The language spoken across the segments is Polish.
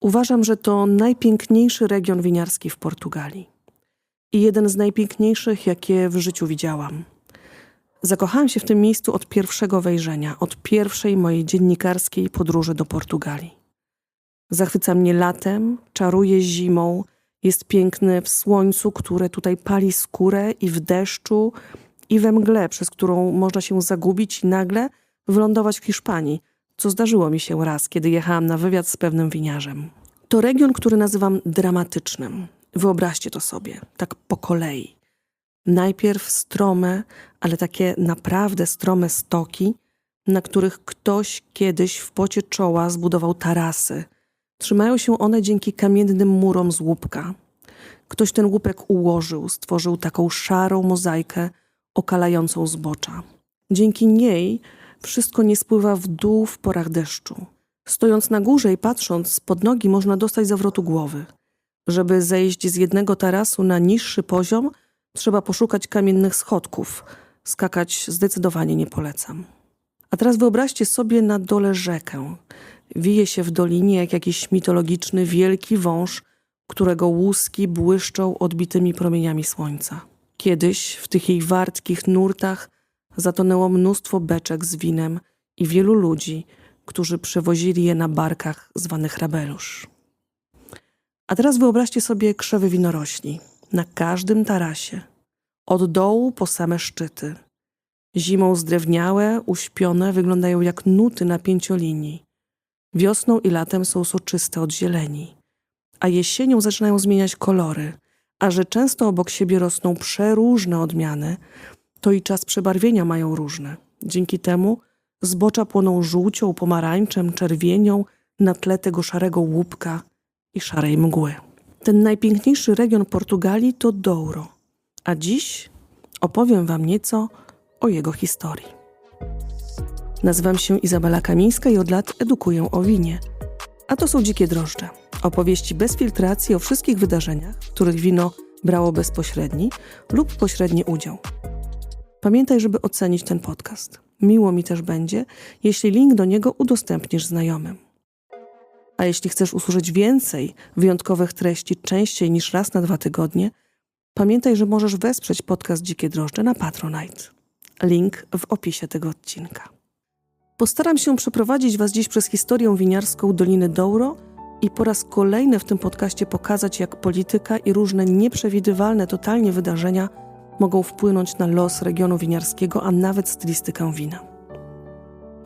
Uważam, że to najpiękniejszy region winiarski w Portugalii i jeden z najpiękniejszych, jakie w życiu widziałam. Zakochałam się w tym miejscu od pierwszego wejrzenia, od pierwszej mojej dziennikarskiej podróży do Portugalii. Zachwyca mnie latem, czaruje zimą, jest piękny w słońcu, które tutaj pali skórę i w deszczu, i we mgle, przez którą można się zagubić i nagle wylądować w Hiszpanii, co zdarzyło mi się raz, kiedy jechałam na wywiad z pewnym winiarzem. To region, który nazywam dramatycznym. Wyobraźcie to sobie, tak po kolei. Najpierw strome, ale takie naprawdę strome stoki, na których ktoś kiedyś w pocie czoła zbudował tarasy. Trzymają się one dzięki kamiennym murom z łupka. Ktoś ten łupek ułożył, stworzył taką szarą mozaikę okalającą zbocza. Dzięki niej wszystko nie spływa w dół w porach deszczu. Stojąc na górze i patrząc pod nogi można dostać zawrotu głowy. Żeby zejść z jednego tarasu na niższy poziom, trzeba poszukać kamiennych schodków. Skakać zdecydowanie nie polecam. A teraz wyobraźcie sobie na dole rzekę. Wije się w dolinie jak jakiś mitologiczny wielki wąż, którego łuski błyszczą odbitymi promieniami słońca. Kiedyś w tych jej wartkich nurtach zatonęło mnóstwo beczek z winem i wielu ludzi, którzy przewozili je na barkach zwanych rabelusz. A teraz wyobraźcie sobie krzewy winorośli na każdym tarasie, od dołu po same szczyty. Zimą zdrewniałe, uśpione, wyglądają jak nuty na pięciolinii. Wiosną i latem są soczyste od zieleni, a jesienią zaczynają zmieniać kolory, a że często obok siebie rosną przeróżne odmiany, to i czas przebarwienia mają różne. Dzięki temu zbocza płoną żółcią, pomarańczem, czerwienią na tle tego szarego łupka i szarej mgły. Ten najpiękniejszy region Portugalii to Douro, a dziś opowiem Wam nieco o jego historii. Nazywam się Izabela Kamińska i od lat edukuję o winie. A to są Dzikie Drożdże. Opowieści bez filtracji o wszystkich wydarzeniach, w których wino brało bezpośredni lub pośredni udział. Pamiętaj, żeby ocenić ten podcast. Miło mi też będzie, jeśli link do niego udostępnisz znajomym. A jeśli chcesz usłyszeć więcej wyjątkowych treści częściej niż raz na dwa tygodnie, pamiętaj, że możesz wesprzeć podcast Dzikie Drożdże na Patronite. Link w opisie tego odcinka. Postaram się przeprowadzić Was dziś przez historię winiarską Doliny Douro i po raz kolejny w tym podcaście pokazać, jak polityka i różne nieprzewidywalne totalnie wydarzenia mogą wpłynąć na los regionu winiarskiego, a nawet stylistykę wina.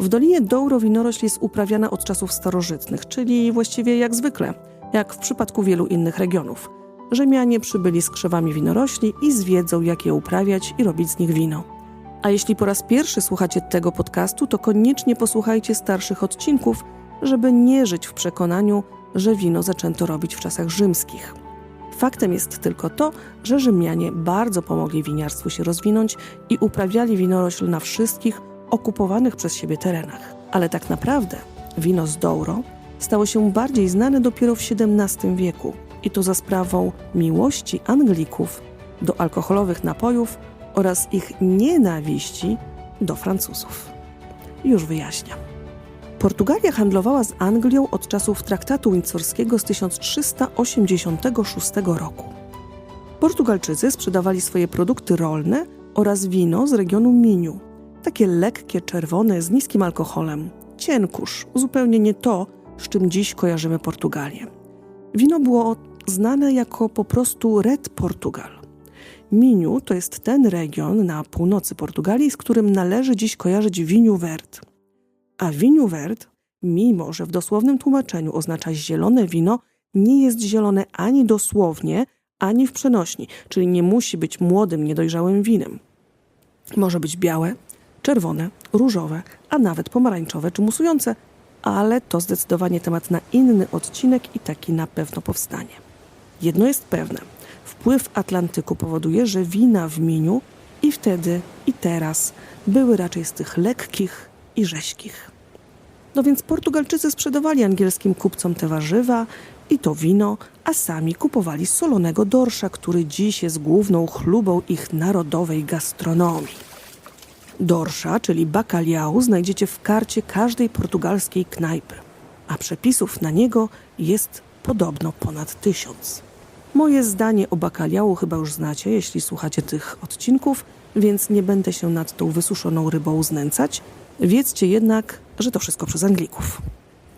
W Dolinie Douro winorośl jest uprawiana od czasów starożytnych, czyli właściwie jak zwykle, jak w przypadku wielu innych regionów. Rzymianie przybyli z krzewami winorośli i z wiedzą, jak je uprawiać i robić z nich wino. A jeśli po raz pierwszy słuchacie tego podcastu, to koniecznie posłuchajcie starszych odcinków, żeby nie żyć w przekonaniu, że wino zaczęto robić w czasach rzymskich. Faktem jest tylko to, że Rzymianie bardzo pomogli winiarstwu się rozwinąć i uprawiali winorośl na wszystkich okupowanych przez siebie terenach. Ale tak naprawdę wino z Douro stało się bardziej znane dopiero w XVII wieku i to za sprawą miłości Anglików do alkoholowych napojów oraz ich nienawiści do Francuzów. Już wyjaśniam. Portugalia handlowała z Anglią od czasów traktatu windsorskiego z 1386 roku. Portugalczycy sprzedawali swoje produkty rolne oraz wino z regionu Miniu, takie lekkie, czerwone, z niskim alkoholem. Cienkusz, zupełnie nie to, z czym dziś kojarzymy Portugalię. Wino było znane jako po prostu Red Portugal. Miniu to jest ten region na północy Portugalii, z którym należy dziś kojarzyć Vinho Verde. A Vinho Verde, mimo że w dosłownym tłumaczeniu oznacza zielone wino, nie jest zielone ani dosłownie, ani w przenośni, czyli nie musi być młodym, niedojrzałym winem. Może być białe, czerwone, różowe, a nawet pomarańczowe czy musujące, ale to zdecydowanie temat na inny odcinek i taki na pewno powstanie. Jedno jest pewne. Wpływ Atlantyku powoduje, że wina w miniu i wtedy, i teraz były raczej z tych lekkich i rzeźkich. No więc Portugalczycy sprzedawali angielskim kupcom te warzywa i to wino, a sami kupowali solonego dorsza, który dziś jest główną chlubą ich narodowej gastronomii. Dorsza, czyli bacalhau, znajdziecie w karcie każdej portugalskiej knajpy. a przepisów na niego jest podobno ponad tysiąc. Moje zdanie o bakaliału chyba już znacie, jeśli słuchacie tych odcinków, więc nie będę się nad tą wysuszoną rybą znęcać. Wiedzcie jednak, że to wszystko przez Anglików.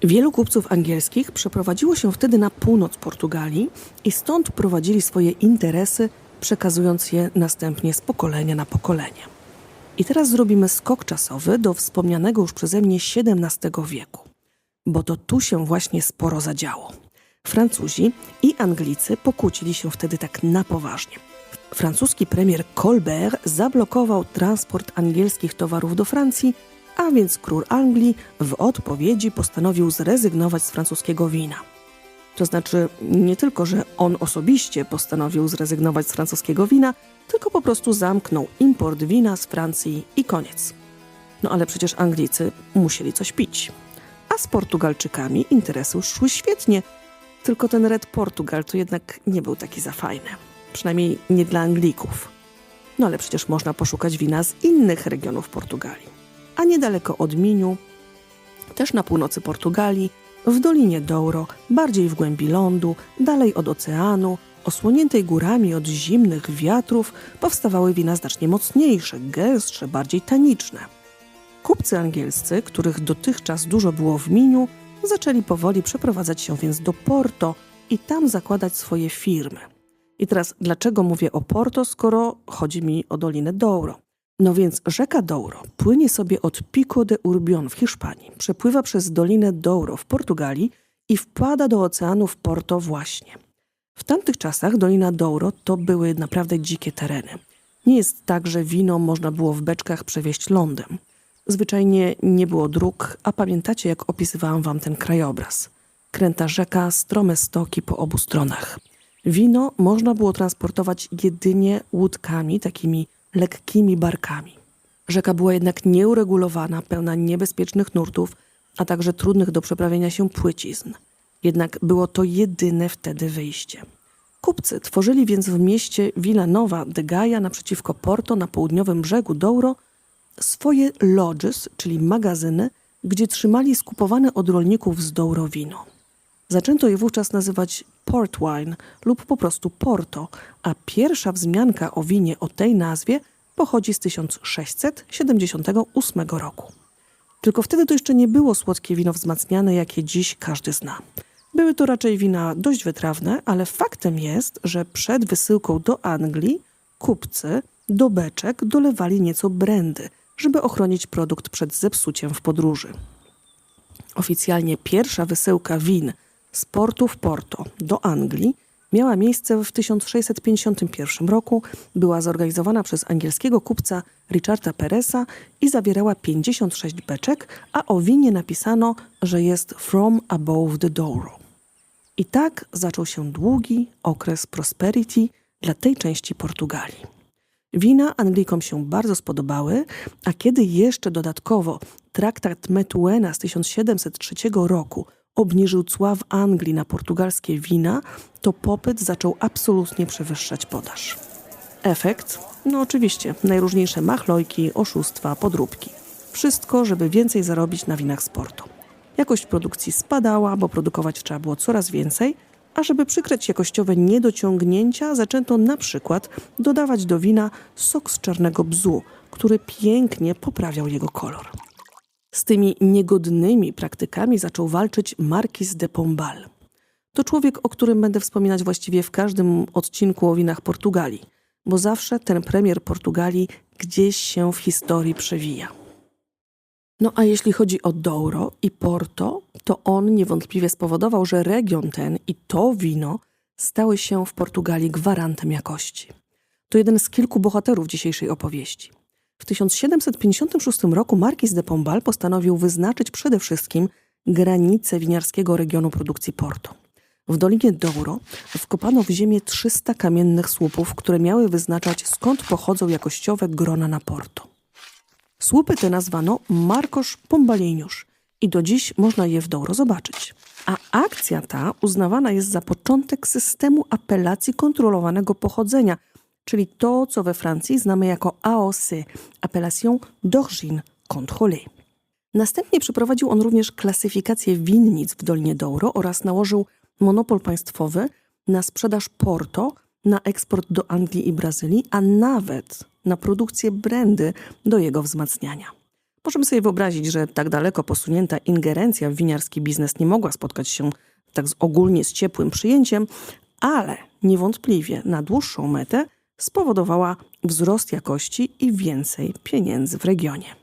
Wielu kupców angielskich przeprowadziło się wtedy na północ Portugalii i stąd prowadzili swoje interesy, przekazując je następnie z pokolenia na pokolenie. I teraz zrobimy skok czasowy do wspomnianego już przeze mnie XVII wieku, bo to tu się właśnie sporo zadziało. Francuzi i Anglicy pokłócili się wtedy tak na poważnie. Francuski premier Colbert zablokował transport angielskich towarów do Francji, a więc król Anglii w odpowiedzi postanowił zrezygnować z francuskiego wina. To znaczy nie tylko, że on osobiście postanowił zrezygnować z francuskiego wina, tylko po prostu zamknął import wina z Francji i koniec. No ale przecież Anglicy musieli coś pić. A z Portugalczykami interesy szły świetnie, tylko ten Red Portugal to jednak nie był taki za fajny. Przynajmniej nie dla Anglików. No ale przecież można poszukać wina z innych regionów Portugalii. A niedaleko od Miniu, też na północy Portugalii, w Dolinie Douro, bardziej w głębi lądu, dalej od oceanu, osłoniętej górami od zimnych wiatrów, powstawały wina znacznie mocniejsze, gęstsze, bardziej taniczne. Kupcy angielscy, których dotychczas dużo było w Miniu, zaczęli powoli przeprowadzać się więc do Porto i tam zakładać swoje firmy. I teraz dlaczego mówię o Porto, skoro chodzi mi o Dolinę Douro? No więc rzeka Douro płynie sobie od Pico de Urbion w Hiszpanii, przepływa przez Dolinę Douro w Portugalii i wpada do oceanu w Porto właśnie. W tamtych czasach Dolina Douro to były naprawdę dzikie tereny. Nie jest tak, że wino można było w beczkach przewieźć lądem. Zwyczajnie nie było dróg, a pamiętacie, jak opisywałam wam ten krajobraz. Kręta rzeka, strome stoki po obu stronach. Wino można było transportować jedynie łódkami, takimi lekkimi barkami. Rzeka była jednak nieuregulowana, pełna niebezpiecznych nurtów, a także trudnych do przeprawienia się płycizn. Jednak było to jedyne wtedy wyjście. Kupcy tworzyli więc w mieście Villanova de Gaia naprzeciwko Porto na południowym brzegu Douro swoje lodges, czyli magazyny, gdzie trzymali skupowane od rolników z Douro wino. Zaczęto je wówczas nazywać port wine lub po prostu Porto, a pierwsza wzmianka o winie o tej nazwie pochodzi z 1678 roku. Tylko wtedy to jeszcze nie było słodkie wino wzmacniane, jakie dziś każdy zna. Były to raczej wina dość wytrawne, ale faktem jest, że przed wysyłką do Anglii kupcy do beczek dolewali nieco brandy, żeby ochronić produkt przed zepsuciem w podróży. Oficjalnie pierwsza wysyłka win z portu w Porto do Anglii miała miejsce w 1651 roku, była zorganizowana przez angielskiego kupca Richarda Peresa i zawierała 56 beczek, a o winie napisano, że jest from above the Douro. I tak zaczął się długi okres prosperity dla tej części Portugalii. Wina Anglikom się bardzo spodobały, a kiedy jeszcze dodatkowo traktat Metuena z 1703 roku obniżył cła w Anglii na portugalskie wina, to popyt zaczął absolutnie przewyższać podaż. Efekt? No oczywiście, najróżniejsze machlojki, oszustwa, podróbki. Wszystko, żeby więcej zarobić na winach sportu. Jakość produkcji spadała, bo produkować trzeba było coraz więcej, a żeby przykryć jakościowe niedociągnięcia, zaczęto na przykład dodawać do wina sok z czarnego bzu, który pięknie poprawiał jego kolor. Z tymi niegodnymi praktykami zaczął walczyć Marquis de Pombal. To człowiek, o którym będę wspominać właściwie w każdym odcinku o winach Portugalii, bo zawsze ten premier Portugalii gdzieś się w historii przewija. No a jeśli chodzi o Douro i Porto, to on niewątpliwie spowodował, że region ten i to wino stały się w Portugalii gwarantem jakości. To jeden z kilku bohaterów dzisiejszej opowieści. W 1756 roku Marquis de Pombal postanowił wyznaczyć przede wszystkim granice winiarskiego regionu produkcji Porto. W Dolinie Douro wkopano w ziemię 300 kamiennych słupów, które miały wyznaczać skąd pochodzą jakościowe grona na Porto. Słupy te nazwano Markosz Pombaliniusz i do dziś można je w Douro zobaczyć. A akcja ta uznawana jest za początek systemu apelacji kontrolowanego pochodzenia, czyli to, co we Francji znamy jako AOC, Appellation d'Origine Contrôlée. Następnie przeprowadził on również klasyfikację winnic w Dolinie Douro oraz nałożył monopol państwowy na sprzedaż Porto, na eksport do Anglii i Brazylii, a nawet na produkcję brandy do jego wzmacniania. Możemy sobie wyobrazić, że tak daleko posunięta ingerencja w winiarski biznes nie mogła spotkać się tak ogólnie z ciepłym przyjęciem, ale niewątpliwie na dłuższą metę spowodowała wzrost jakości i więcej pieniędzy w regionie.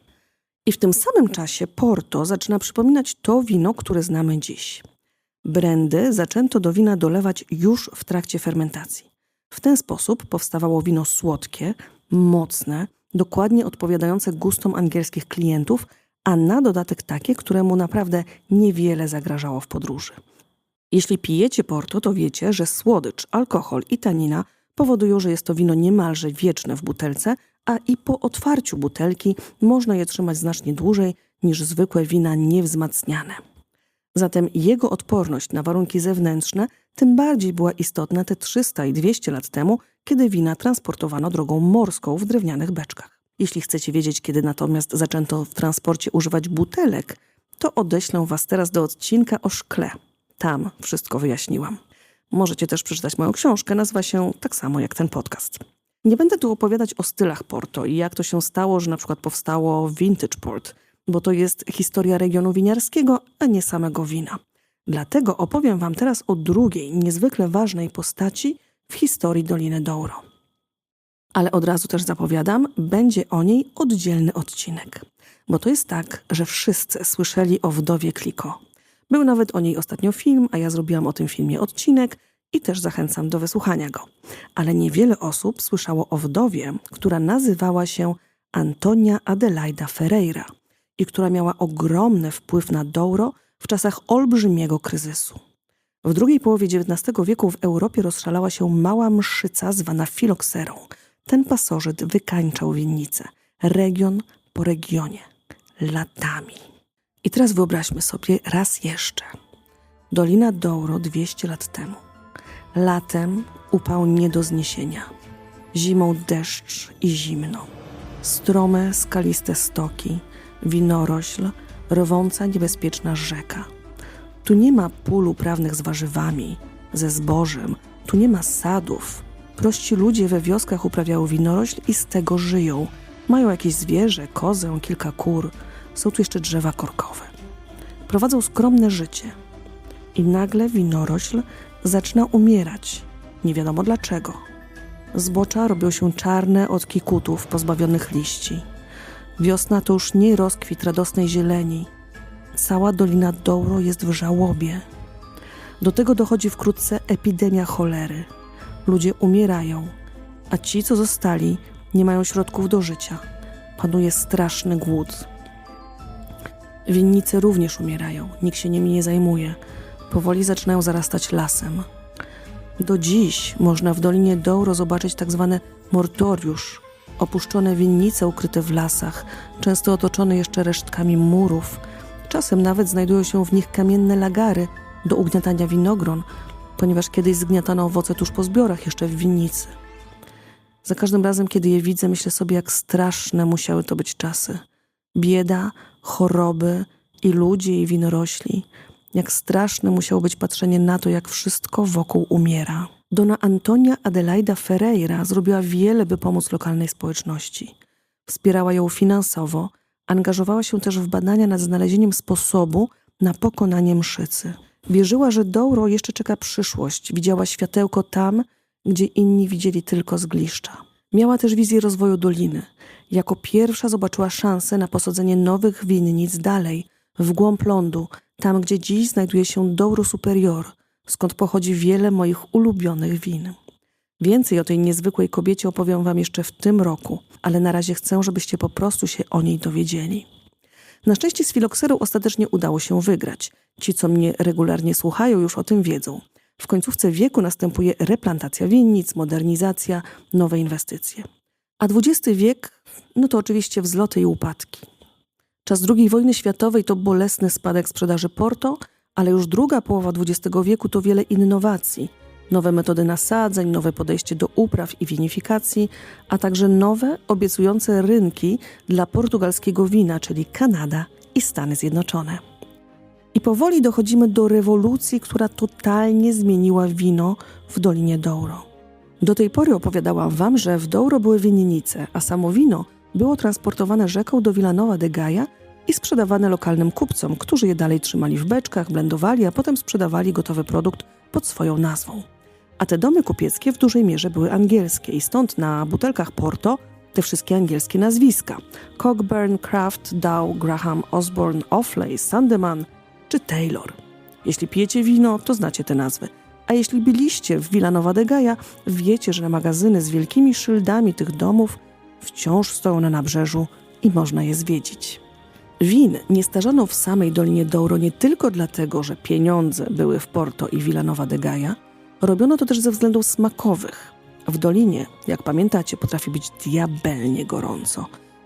I w tym samym czasie Porto zaczyna przypominać to wino, które znamy dziś. Brandy zaczęto do wina dolewać już w trakcie fermentacji. W ten sposób powstawało wino słodkie, mocne, dokładnie odpowiadające gustom angielskich klientów, a na dodatek takie, któremu naprawdę niewiele zagrażało w podróży. Jeśli pijecie Porto, to wiecie, że słodycz, alkohol i tanina powodują, że jest to wino niemalże wieczne w butelce, a i po otwarciu butelki można je trzymać znacznie dłużej niż zwykłe wina niewzmacniane. Zatem jego odporność na warunki zewnętrzne tym bardziej była istotna te 300 i 200 lat temu, kiedy wina transportowano drogą morską w drewnianych beczkach. Jeśli chcecie wiedzieć, kiedy natomiast zaczęto w transporcie używać butelek, to odeślę Was teraz do odcinka o szkle. Tam wszystko wyjaśniłam. Możecie też przeczytać moją książkę, nazywa się tak samo jak ten podcast. Nie będę tu opowiadać o stylach Porto i jak to się stało, że na przykład powstało Vintage Port, bo to jest historia regionu winiarskiego, a nie samego wina. Dlatego opowiem Wam teraz o drugiej, niezwykle ważnej postaci w historii Doliny Douro. Ale od razu też zapowiadam, będzie o niej oddzielny odcinek. Bo to jest tak, że wszyscy słyszeli o wdowie Kliko. Był nawet o niej ostatnio film, a ja zrobiłam o tym filmie odcinek i też zachęcam do wysłuchania go. Ale niewiele osób słyszało o wdowie, która nazywała się Antonia Adelaida Ferreira i która miała ogromny wpływ na Douro w czasach olbrzymiego kryzysu. W drugiej połowie XIX wieku w Europie rozszalała się mała mszyca zwana filokserą. Ten pasożyt wykańczał winnicę, region po regionie, latami. I teraz wyobraźmy sobie raz jeszcze. Dolina Douro 200 lat temu. Latem upał nie do zniesienia. Zimą deszcz i zimno. Strome, skaliste stoki, winorośl, rwąca niebezpieczna rzeka. Tu nie ma pól uprawnych z warzywami, ze zbożem, tu nie ma sadów. Prości ludzie we wioskach uprawiają winorośl i z tego żyją. Mają jakieś zwierzę, kozę, kilka kur. Są tu jeszcze drzewa korkowe. Prowadzą skromne życie. I nagle winorośl zaczyna umierać. Nie wiadomo dlaczego. Zbocza robią się czarne od kikutów pozbawionych liści. Wiosna to już nie rozkwit radosnej zieleni. Cała Dolina Douro jest w żałobie. Do tego dochodzi wkrótce epidemia cholery. Ludzie umierają, a ci, co zostali, nie mają środków do życia. Panuje straszny głód. Winnice również umierają, nikt się nimi nie zajmuje. Powoli zaczynają zarastać lasem. Do dziś można w Dolinie Douro zobaczyć tak zwane mortoriusz, opuszczone winnice ukryte w lasach, często otoczone jeszcze resztkami murów. Czasem nawet znajdują się w nich kamienne lagary do ugniatania winogron, ponieważ kiedyś zgniatano owoce tuż po zbiorach jeszcze w winnicy. Za każdym razem, kiedy je widzę, myślę sobie, jak straszne musiały to być czasy. Bieda, choroby i ludzie, i winorośli. Jak straszne musiało być patrzenie na to, jak wszystko wokół umiera. Dona Antonia Adelaida Ferreira zrobiła wiele, by pomóc lokalnej społeczności. Wspierała ją finansowo, angażowała się też w badania nad znalezieniem sposobu na pokonanie mszycy. Wierzyła, że Douro jeszcze czeka przyszłość, widziała światełko tam, gdzie inni widzieli tylko zgliszcza. Miała też wizję rozwoju doliny. Jako pierwsza zobaczyła szansę na posadzenie nowych winnic dalej, w głąb lądu, tam gdzie dziś znajduje się Douro Superior, skąd pochodzi wiele moich ulubionych win. Więcej o tej niezwykłej kobiecie opowiem Wam jeszcze w tym roku, ale na razie chcę, żebyście po prostu się o niej dowiedzieli. Na szczęście z filokserą ostatecznie udało się wygrać. Ci, co mnie regularnie słuchają, już o tym wiedzą. W końcówce wieku następuje replantacja winnic, modernizacja, nowe inwestycje. A XX wiek, no to oczywiście wzloty i upadki. Czas II wojny światowej to bolesny spadek sprzedaży Porto, ale już druga połowa XX wieku to wiele innowacji. Nowe metody nasadzeń, nowe podejście do upraw i winifikacji, a także nowe, obiecujące rynki dla portugalskiego wina, czyli Kanada i Stany Zjednoczone. I powoli dochodzimy do rewolucji, która totalnie zmieniła wino w Dolinie Douro. Do tej pory opowiadałam wam, że w Douro były winnice, a samo wino było transportowane rzeką do Villanova de Gaia i sprzedawane lokalnym kupcom, którzy je dalej trzymali w beczkach, blendowali, a potem sprzedawali gotowy produkt pod swoją nazwą. A te domy kupieckie w dużej mierze były angielskie i stąd na butelkach Porto te wszystkie angielskie nazwiska. Cockburn, Kraft, Dow, Graham, Osborne, Offley, Sandeman czy Taylor. Jeśli pijecie wino, to znacie te nazwy. A jeśli byliście w Villanova de Gaia, wiecie, że magazyny z wielkimi szyldami tych domów wciąż stoją na nabrzeżu i można je zwiedzić. Win nie starzano w samej Dolinie Douro nie tylko dlatego, że pieniądze były w Porto i Villanova de Gaia, robiono to też ze względów smakowych. W Dolinie, jak pamiętacie, potrafi być diabelnie gorąco.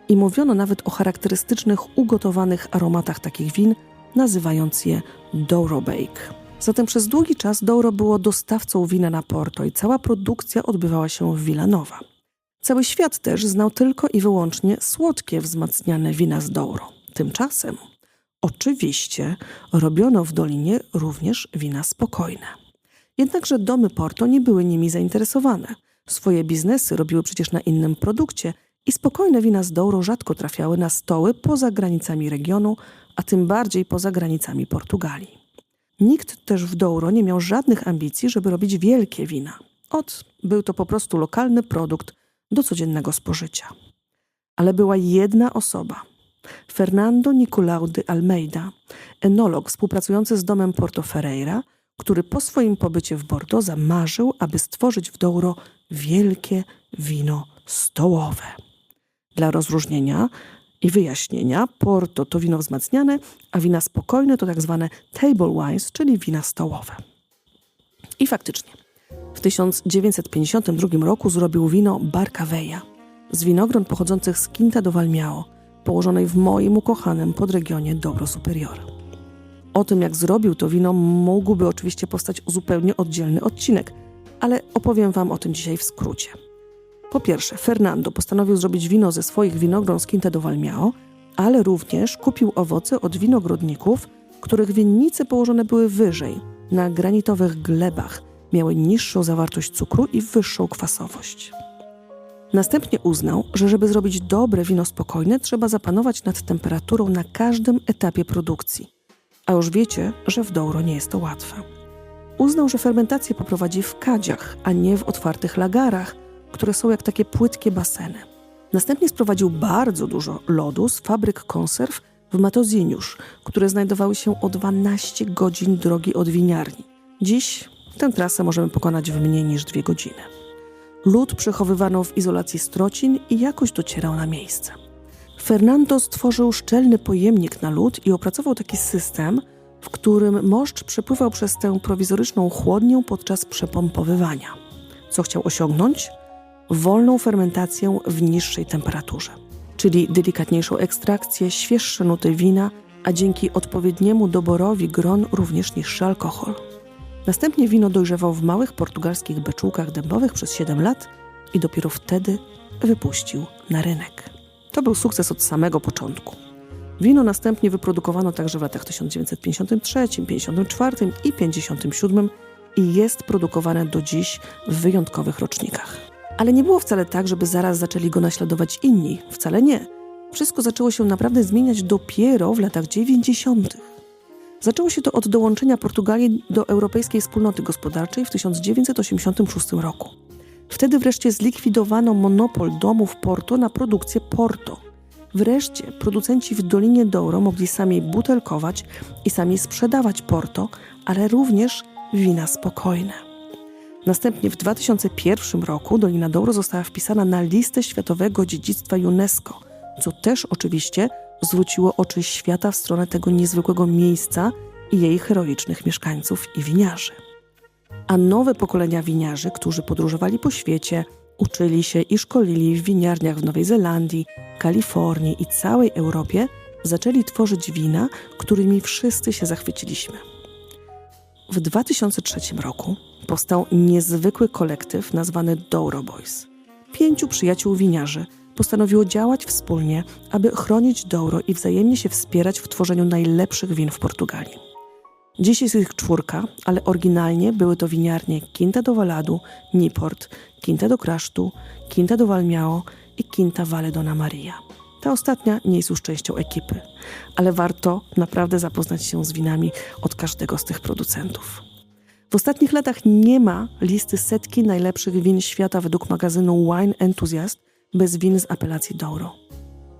I mówiono nawet o charakterystycznych, ugotowanych aromatach takich win, nazywając je Douro Bake. Zatem przez długi czas Douro było dostawcą wina na Porto i cała produkcja odbywała się w Villanova. Cały świat też znał tylko i wyłącznie słodkie wzmacniane wina z Douro. Tymczasem, oczywiście, robiono w Dolinie również wina spokojne. Jednakże domy Porto nie były nimi zainteresowane. Swoje biznesy robiły przecież na innym produkcie i spokojne wina z Douro rzadko trafiały na stoły poza granicami regionu, a tym bardziej poza granicami Portugalii. Nikt też w Douro nie miał żadnych ambicji, żeby robić wielkie wina. Ot, był to po prostu lokalny produkt do codziennego spożycia. Ale była jedna osoba, Fernando Nicolau de Almeida, enolog współpracujący z domem Porto Ferreira, który po swoim pobycie w Bordeaux zamarzył, aby stworzyć w Douro wielkie wino stołowe. Dla rozróżnienia i wyjaśnienia, Porto to wino wzmacniane, a wina spokojne to tak zwane table wines, czyli wina stołowe. I faktycznie, w 1952 roku zrobił wino Barcaveja z winogron pochodzących z Quinta do Valmiao, położonej w moim ukochanym podregionie Dobro Superior. O tym, jak zrobił to wino, mógłby oczywiście powstać zupełnie oddzielny odcinek, ale opowiem Wam o tym dzisiaj w skrócie. Po pierwsze, Fernando postanowił zrobić wino ze swoich winogron z Quinta do Valmiao, ale również kupił owoce od winogrodników, których winnice położone były wyżej, na granitowych glebach, miały niższą zawartość cukru i wyższą kwasowość. Następnie uznał, że żeby zrobić dobre wino spokojne, trzeba zapanować nad temperaturą na każdym etapie produkcji. A już wiecie, że w Douro nie jest to łatwe. Uznał, że fermentację poprowadzi w kadziach, a nie w otwartych lagarach, które są jak takie płytkie baseny. Następnie sprowadził bardzo dużo lodu z fabryk konserw w Matoziniusz, które znajdowały się o 12 godzin drogi od winiarni. Dziś tę trasę możemy pokonać w mniej niż dwie godziny. Lód przechowywano w izolacji strocin i jakoś docierał na miejsce. Fernando stworzył szczelny pojemnik na lód i opracował taki system, w którym moszcz przepływał przez tę prowizoryczną chłodnię podczas przepompowywania. Co chciał osiągnąć? Wolną fermentację w niższej temperaturze, czyli delikatniejszą ekstrakcję, świeższe nuty wina, a dzięki odpowiedniemu doborowi gron również niższy alkohol. Następnie wino dojrzewał w małych portugalskich beczułkach dębowych przez 7 lat i dopiero wtedy wypuścił na rynek. To był sukces od samego początku. Wino następnie wyprodukowano także w latach 1953, 54 i 57 i jest produkowane do dziś w wyjątkowych rocznikach. Ale nie było wcale tak, żeby zaraz zaczęli go naśladować inni. Wcale nie. Wszystko zaczęło się naprawdę zmieniać dopiero w latach 90. Zaczęło się to od dołączenia Portugalii do Europejskiej Wspólnoty Gospodarczej w 1986 roku. Wtedy wreszcie zlikwidowano monopol domów Porto na produkcję Porto. Wreszcie producenci w Dolinie Douro mogli sami butelkować i sami sprzedawać Porto, ale również wina spokojne. Następnie w 2001 roku Dolina Douro została wpisana na listę Światowego Dziedzictwa UNESCO, co też oczywiście zwróciło oczy świata w stronę tego niezwykłego miejsca i jej heroicznych mieszkańców i winiarzy. A nowe pokolenia winiarzy, którzy podróżowali po świecie, uczyli się i szkolili w winiarniach w Nowej Zelandii, Kalifornii i całej Europie, zaczęli tworzyć wina, którymi wszyscy się zachwyciliśmy. W 2003 roku powstał niezwykły kolektyw nazwany Douro Boys. Pięciu przyjaciół winiarzy postanowiło działać wspólnie, aby chronić Douro i wzajemnie się wspierać w tworzeniu najlepszych win w Portugalii. Dziś jest ich czwórka, ale oryginalnie były to winiarnie Quinta do Valadu, Niport, Quinta do Krasztu, Quinta do Valmiao i Quinta Dona Maria. Ta ostatnia nie jest już częścią ekipy, ale warto naprawdę zapoznać się z winami od każdego z tych producentów. W ostatnich latach nie ma listy setki najlepszych win świata według magazynu Wine Enthusiast bez win z apelacji Douro.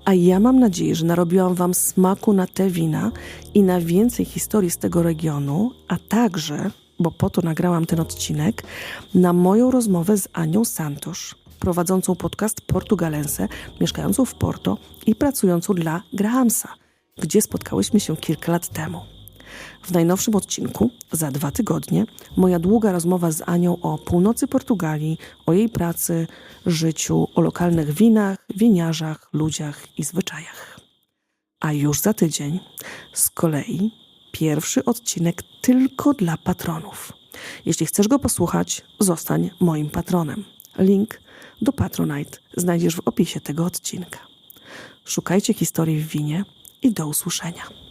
A ja mam nadzieję, że narobiłam Wam smaku na te wina i na więcej historii z tego regionu, a także, bo po to nagrałam ten odcinek, na moją rozmowę z Anią Santos, prowadzącą podcast Portugalense, mieszkającą w Porto i pracującą dla Grahamsa, gdzie spotkałyśmy się kilka lat temu. W najnowszym odcinku, za dwa tygodnie, moja długa rozmowa z Anią o północy Portugalii, o jej pracy, życiu, o lokalnych winach, winiarzach, ludziach i zwyczajach. A już za tydzień, z kolei, pierwszy odcinek tylko dla patronów. Jeśli chcesz go posłuchać, zostań moim patronem. Link do Patronite znajdziesz w opisie tego odcinka. Szukajcie historii w winie i do usłyszenia.